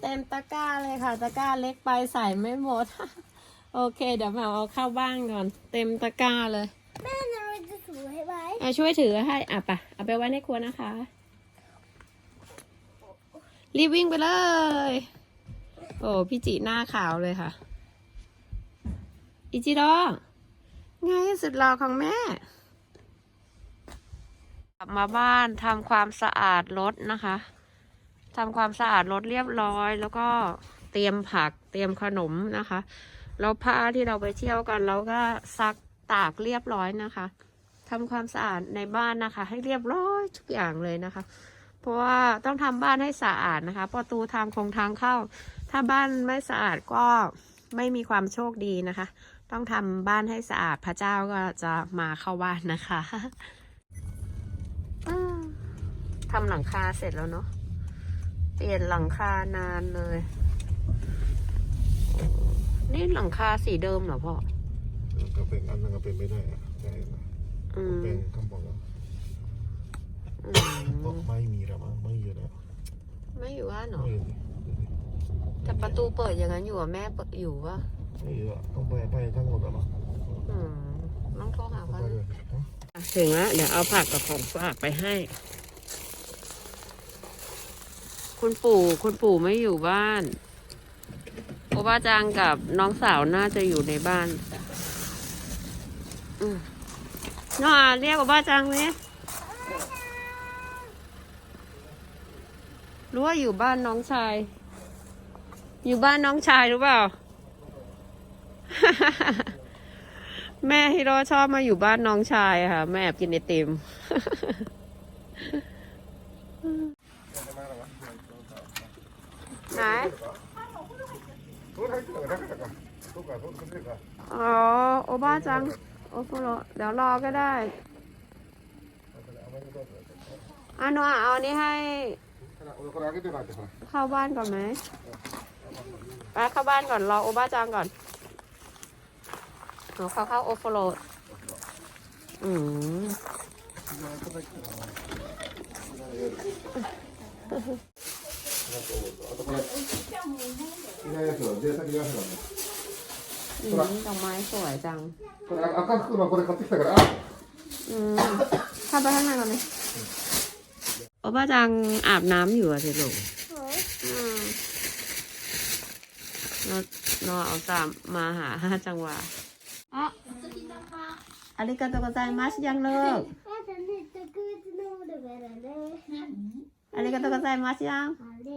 เต็มตะกร้าเลยค่ะ ตะกร้าเล็กไปใส่ไม่หมด โอเค เดี๋ยวมาเอาเข้าบ้านก่อน เต็มตะกร้าเลยแม่เราจะถูให้ไหมอะช่วยถือให้อะปะเอาไปไว้ในครัวนะคะ รีบวิ่งไปเลย โอ้พี่จิหน้าขาวเลยค่ะ อิจิโร่ไงสุดหล่อของแม่กลับมาบ้านทำความสะอาดรถนะคะ ทำความสะอาดรถเรียบร้อย แล้วก็เตรียมผักเตรียมขนมนะคะแล้วผ้าที่เราไปเที่ยวกันเราก็ซักตากเรียบร้อยนะคะทำความสะอาดในบ้านนะคะ ให้เรียบร้อยทุกอย่างเลยนะคะ เพราะว่าต้องทำบ้านให้สะอาดนะคะ ประตูทางคงทางเข้า ถ้าบ้านไม่สะอาดก็ไม่มีความโชคดีนะคะ ต้องทำบ้านให้สะอาดพระเจ้าก็จะมาเข้าบ้านนะคะอ่าทำหลังคาเสร็จแล้วเนาะ ปลี่ยนหลังคานานเลย นี่หลังคาสีเดิมเหรอพ่อก็เป็นอันนั้นก็เป็นไม่ได้อะใช่ไหมอืมเป็นคำบอกว่าอืบอกมไม่มีแล้วมั้งไม่อยู่แล้วไม่อยู่บ้านเหรอไม่อยู่แต่ประตูเปิดอย่างนั้นอยู่อะแม่เปิดอยู่ปะไม่อยู่อะต้องไปไปทั้งหมดแล้วมั้งอืมต้องโทรหาต้องเขาไปนะเลยฮะอะถึงแล้วเดี๋ยวเอาผักกับของฝากไปให้ คุณปู่คุณปู่ไม่อยู่บ้านโอบ้าจังกับน้องสาวน่าจะอยู่ในบ้านอน้องอาเรียกโอบ้าจังไหมรู้ว่าอยู่บ้านน้องชาย อยู่บ้านน้องชายรือเปล่า แม่ฮิโร่ชอบมาอยู่บ้านน้องชายค่ะ แม่แอบกินไอติม ไหน อ๋อ โอบ้าจัง โอฟุโรเดี๋ยวรอก็ได้อานุอาเอานี้ให้เข้าบ้านก่อนไหมไปเข้าบ้านก่อน รอโอบ้าจังก่อนหนูเข้าเข้าโอฟโรอืม あとこれいないやつだで先のやつなんだ อืมดอกไม้สวยจัง これ赤服のこれ買ってきたからあ อืมเข้าไปข้างในก่อนไหมโอบ้าจังอาบน้ำอยู่อะสิลูก โอ้ย อืมเราเราเอาตามมาหาห้าจังหวะอ๋ออาริกาโตโกไซมัสยังเลิก แม่จะเนี่ย特別なものがあるねอาริกาโตโกไซมัสยัง あ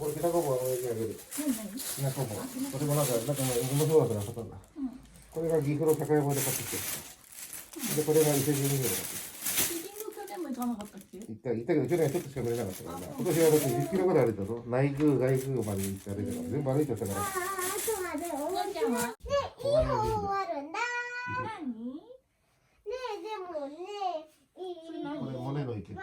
これありがとうわざわざこれきなこ棒を上にあげるきなこ棒これもなんかなんか面白かったなそこがこれが岐阜の高山で買ってきて。でこれが伊勢神宮で買ってきて。行かなかったっけ？行った行ったけど去年はちょっとしか乗れなかったから。な今年はだって10キロぐらい歩いたぞ。内宮外宮まで行って歩いたから全部歩いちゃったから。あーあとはね。おのんちゃんは。ねいい方法あるんだ何？ねえでもねいい。これモネの池。あ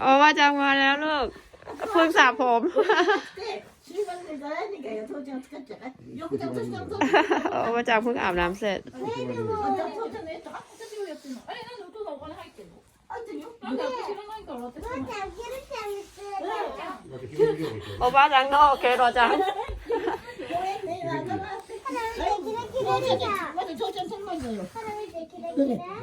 โอ้ว่าจามาแล้วลูกเพิ่งสระผมโอ้มาจะเพิ่งอาบน้ำเสร็จโอ้มาจางโอเครอจัง. あ、で。は。は、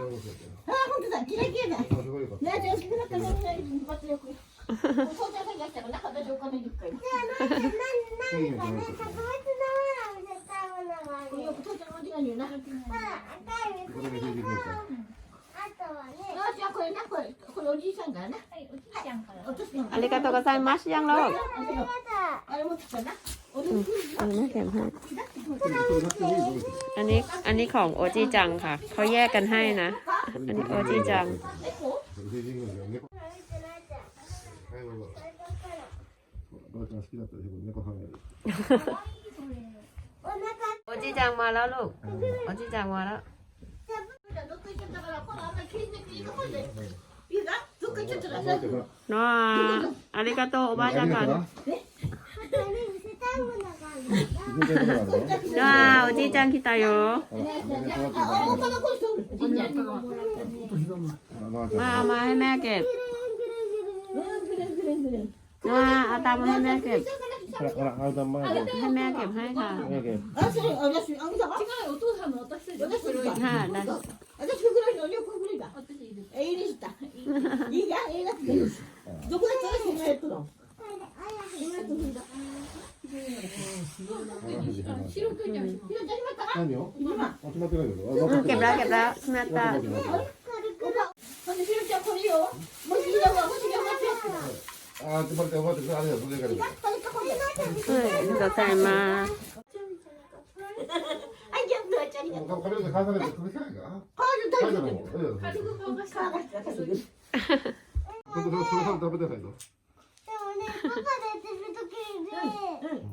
りがとうございます。 อันนี้แถมให้อันนี้อันนี้ของโอจีจังค่ะเขาแยกกันให้นะ อันนี้โอจีจัง โอจีจังมาแล้วลูก โอจีจังมาแล้วน้าอาริกาโตโอบาจังกัน 자, 어디장 기다려. 마마 해매게. 나 아담 해매게. 해매게 해가. 하, 나. 이게 아니라 누구나 저거 생각했더라. 생각했더라. あど。う、い、りがとうございます。でもね、パパてる。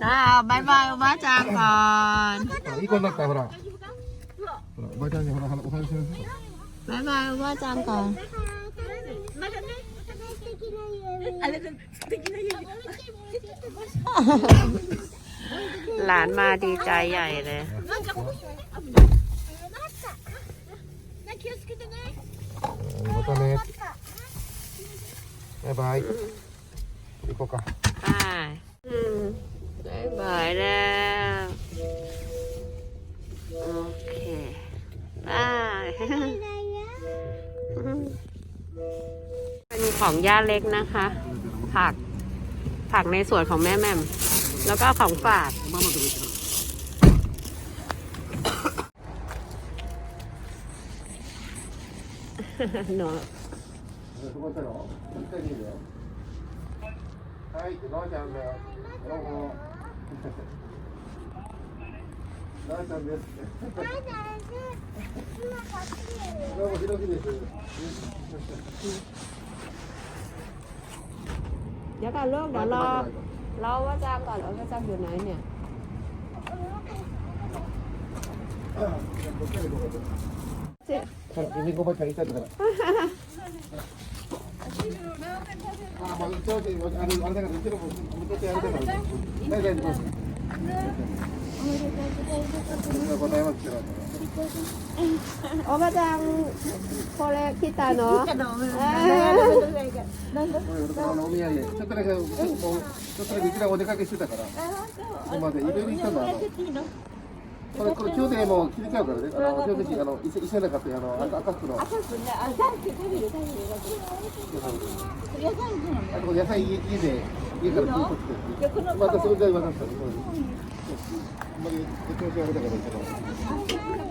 これ、これ。 น้าบายบายโอบาจังก่อน いい子になった、ほら。ほら、おばちゃんに、ほら、お話しなさい。 บายบายโอบาจังก่อน あれで素敵な指。 หลานมาดีใจใหญ่เลย 気をつけてねまたね。バイバイ。行こうか。 ของย่าเล็กนะคะ ผัก ผักในสวนของแม่แม่ม แล้วก็ของฝาก ママとこ行って เนาะ そこ行ったの一回でいいよ。はい、ノアちゃんだよ。どうも。ノアちゃんです。どうも、ひろきです。 เดี๋ยวก่อนลูกเดี๋ยวรอรอว่าจ้างก่อนว่าจ้างอยู่ไหนเนี่ย は おばちゃん、これ来たの？だ。ちょっとだけ、ちょっとだけらお出かけしてたから。ここまいろいろたんだ。これ、これ今日でも切ちゃうからね。あの、今日ぜひ、い、い、伊勢中って、あの、赤赤くの。あ、あ、野菜、家で、家からとて。また、それで、かった。あんまり、調子から、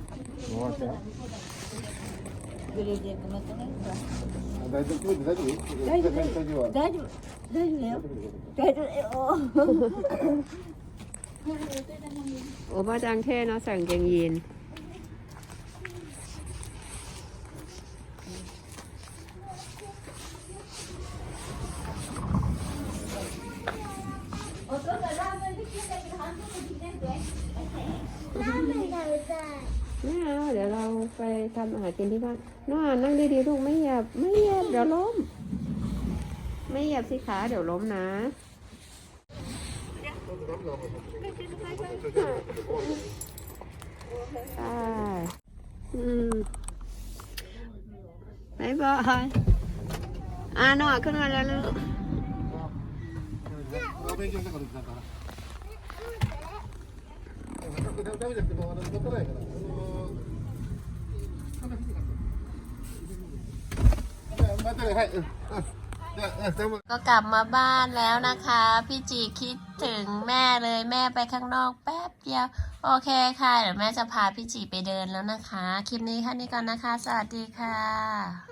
グレージェントまたね大丈夫大丈夫大丈夫大丈夫は大丈夫大丈夫だよ大丈夫だよ โอ้บ้าจังเท่เนาะใส่กางเกงยีน お ไปทำอาหารกินที่บ้านน้องอ่านนั่งดีๆลูกไม่เหยียบไม่เหยียบเดี๋ยวล้ม ไม่เหยียบสิขาเดี๋ยวล้มนะใช่อืมบายบายอ่าน้องอะขึ้นมาแล้วลูก ก็กลับมาบ้านแล้วนะคะ พี่จีคิดถึงแม่เลยแม่ไปข้างนอกแป๊บเดียว โอเคค่ะเดี๋ยวแม่จะพาพี่จีไปเดินแล้วนะคะ คลิปนี้แค่นี้ก่อนนะคะ สวัสดีค่ะ